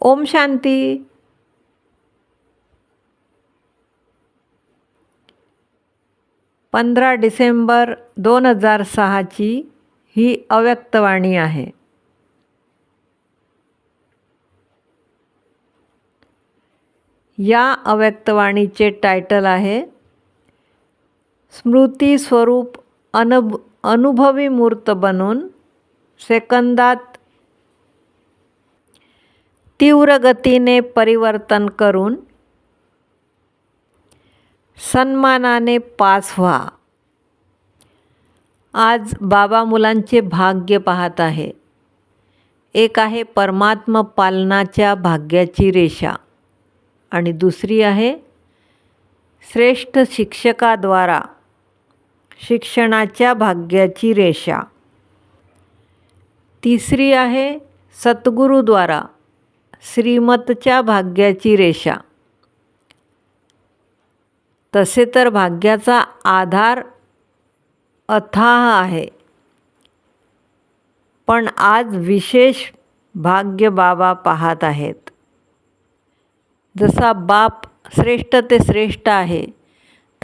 ओम शांती. पंधरा डिसेंबर दोन हजार सहाची ही अव्यक्तवाणी आहे. या अव्यक्तवाणीचे टायटल आहे स्मृती स्वरूप अनभ अनुभवी मूर्त बनून सेकंदात तीव्र गतीने परिवर्तन करून सन्मानाने पास व्हा. आज बाबा मुलांचे भाग्य पाहत आहे. एक आहे परमात्म पालनाच्या भाग्याची रेषा आणि दुसरी आहे श्रेष्ठ शिक्षकाद्वारा शिक्षणाच्या भाग्याची रेषा. तिसरी आहे सद्गुरूद्वारा श्रीमतच्या भाग्याची रेषा. तसे तर भाग्याचा आधार अथाह आहे. पण आज विशेष भाग्य बाबा पाहत आहेत. जसा बाप श्रेष्ठ ते श्रेष्ठ आहे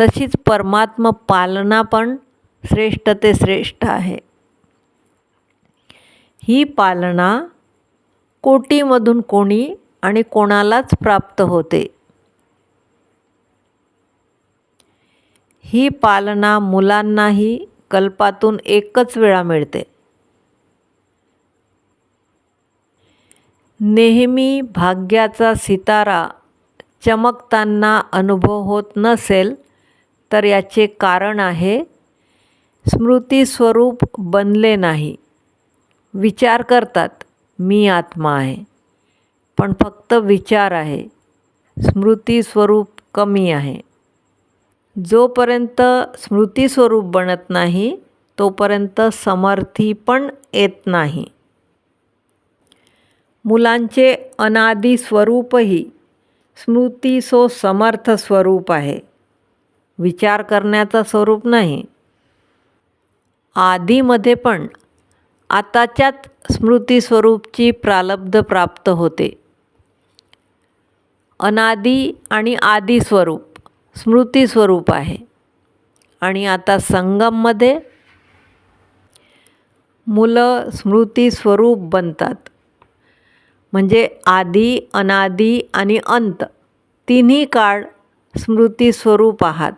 तशीच परमात्म पालना पण श्रेष्ठ ते श्रेष्ठ आहे. ही पालना कोटीमधून कोणी आणि कोणालाच प्राप्त होते. ही पालना मुलांनाही कल्पातून एकच वेळा मिळते. नेहमी भाग्याचा सितारा चमकताना अनुभव होत नसेल तर याचे कारण आहे स्मृतीस्वरूप बनले नाही. विचार करतात मी आत्मा आहे. पण फक्त विचार आहे. स्मृती स्वरूप कमी आहे. जोपर्यंत स्मृती स्वरूप बनत नाही तोपर्यंत समर्थी पण येत नाही. मुलांचे अनादी स्वरूपही स्मृती सो समर्थ स्वरूप आहे. विचार करण्याचा स्वरूप नाही. आधीमध्ये पण आताच्याच स्मृती स्वरूपची प्रालब्ध प्राप्त होते. अनादी आणि आदी स्वरूप स्मृती स्वरूप आहे. आणि आता संगममध्ये मुलं स्मृती स्वरूप बनतात. म्हणजे आधी अनादी आणि अंत तिन्ही काळ स्मृती स्वरूप आहात.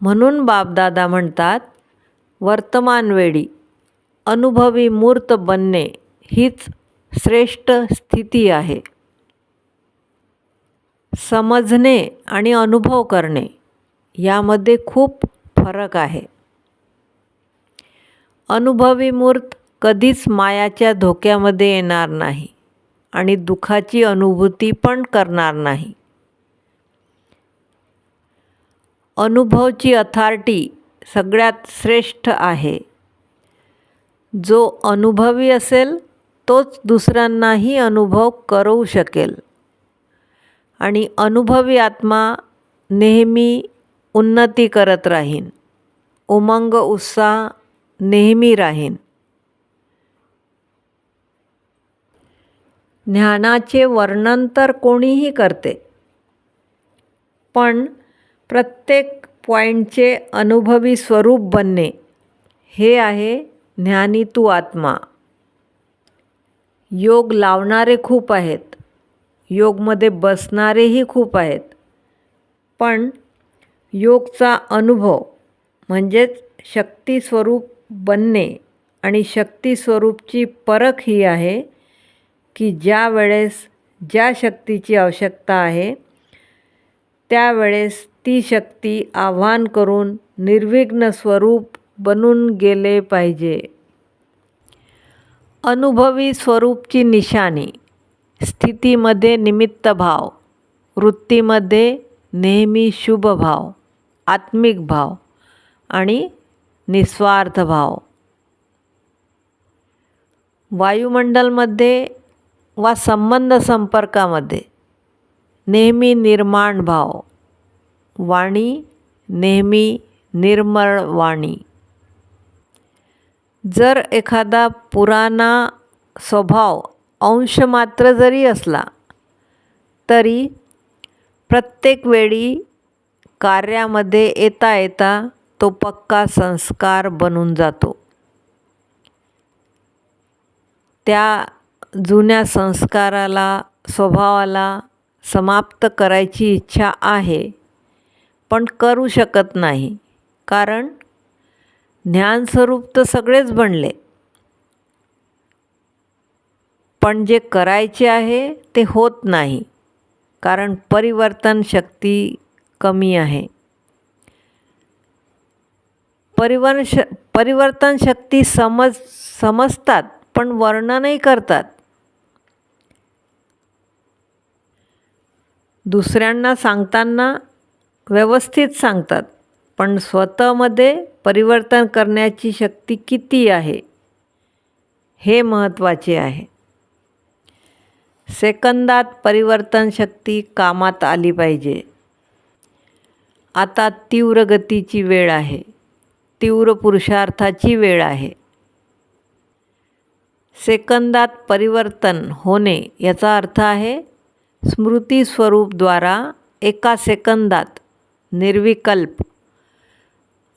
म्हणून बापदादा म्हणतात वर्तमान वेळी अनुभवी मूर्त बनणे हीच श्रेष्ठ स्थिती आहे. समजणे आणि अनुभव करणे यामध्ये खूप फरक आहे. अनुभवी मूर्त कधीच मायाच्या धोक्यामध्ये येणार नाही आणि दुःखाची अनुभूती पण करणार नाही. अनुभवची अथॉरिटी सगळ्यात श्रेष्ठ आहे. जो अनुभवी असेल तोच दुसऱ्यांनाही अनुभव करवू शकेल. आणि अनुभवी आत्मा नेहमी उन्नती करत राहीन. उमंग उत्साह नेहमी राहीन. ज्ञानाचे वर्णन तर कोणीही करते. पण प्रत्येक पॉईंटचे अनुभवी स्वरूप बनणे. हे आहे ज्ञानी तू आत्मा. योग लावणारे खूप आहेत. योगमध्ये बसणारेही खूप आहेत. पण योगचा अनुभव म्हणजेच शक्तीस्वरूप बनणे आणि शक्तीस्वरूपची परख ही आहे की ज्या वेळेस ज्या शक्तीची आवश्यकता आहे त्यावेळेस ती शक्ती आव्हान करून निर्विघ्न स्वरूप बनून गेले पाहिजे. अनुभवी स्वरूपची निशाणी स्थितीमध्ये निमित्त भाव वृत्तीमध्ये नेहमी शुभ भाव आत्मिक भाव आणि निस्वार्थ भाव. वायुमंडलमध्ये वा संबंध संपर्कामध्ये नेहमी निर्माण भाव. वाणी नेहमी निर्मळ वाणी. जर एखादा पुराणा स्वभाव अंश मात्र जरी असला तरी प्रत्येक वेळी कार्यामध्ये येता येता तो पक्का संस्कार बनून जातो. त्या जुन्या संस्काराला स्वभावाला समाप्त करायची इच्छा आहे पण करू शकत नाही. कारण ज्ञानस्वरूप तर सगळेच बनले. पण जे करायचे आहे ते होत नाही. कारण परिवर्तन शक्ती कमी आहे. परिवर्न श परिवर्तन शक्ती समज समजतात पण वर्णनही करतात. दुसऱ्यांना सांगताना व्यवस्थित सांगतात पण स्वतःमध्ये परिवर्तन करण्याची शक्ती किती आहे? हे महत्त्वाचे आहे. सेकंदात परिवर्तन शक्ती कामात आली पाहिजे. आता तीव्र गतीची वेळ आहे. तीव्र पुरुषार्थाची वेळ आहे. सेकंदात परिवर्तन होणे याचा अर्थ आहे स्मृती स्वरूपद्वारा एका सेकंदात निर्विकल्प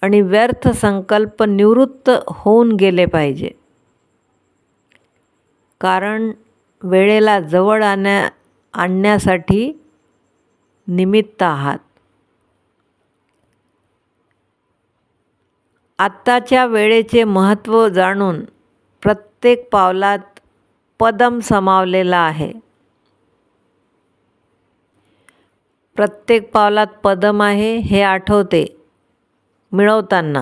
आणि व्यर्थ संकल्प निवृत्त होऊन गेले पाहिजे. कारण वेळेला जवळ आणण्या आणण्यासाठी निमित्त आहात. आत्ताच्या वेळेचे महत्त्व जाणून प्रत्येक पावलात पदम समावलेला आहे. प्रत्येक पावलात पदम आहे हे आठवते मिळवताना.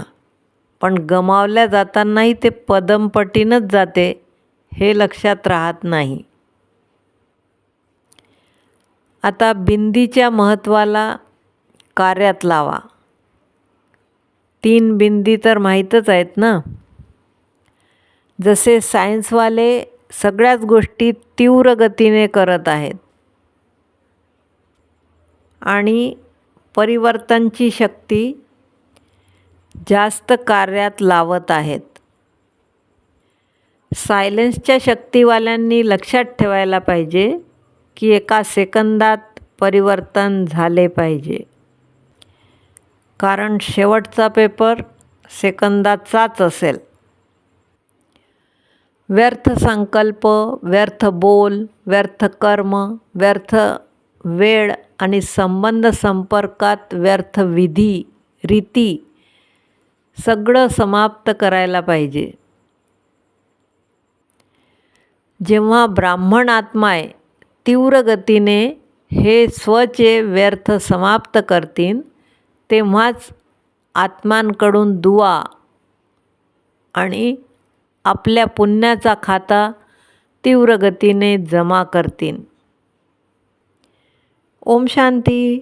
पण गमावल्या जातानाही ते पदमपटीनंच जाते हे लक्षात राहत नाही. आता बिंदीच्या महत्त्वाला कार्यात लावा. तीन बिंदी तर माहीतच आहेत ना? जसे सायन्सवाले सगळ्याच गोष्टी तीव्र गतीने करत आहेत आणि परिवर्तनची शक्ती जास्त कार्यात लावत आहेत. सायलेन्सच्या शक्तीवाल्यांनी लक्षात ठेवायला पाहिजे की एका सेकंदात परिवर्तन झाले पाहिजे. कारण शेवटचा पेपर सेकंदाचाच असेल. व्यर्थ संकल्प व्यर्थ बोल व्यर्थ कर्म व्यर्थ वेळ आणि संबंध संपर्कात व्यर्थ विधी रीती सगळं समाप्त करायला पाहिजे. जेव्हा ब्राह्मण आत्माय तीव्र गतीने हे स्वचे व्यर्थ समाप्त करतील तेव्हाच आत्मांकडून दुवा आणि आपल्या पुण्याचा खाता तीव्र गतीने जमा करतील. ओम शांती.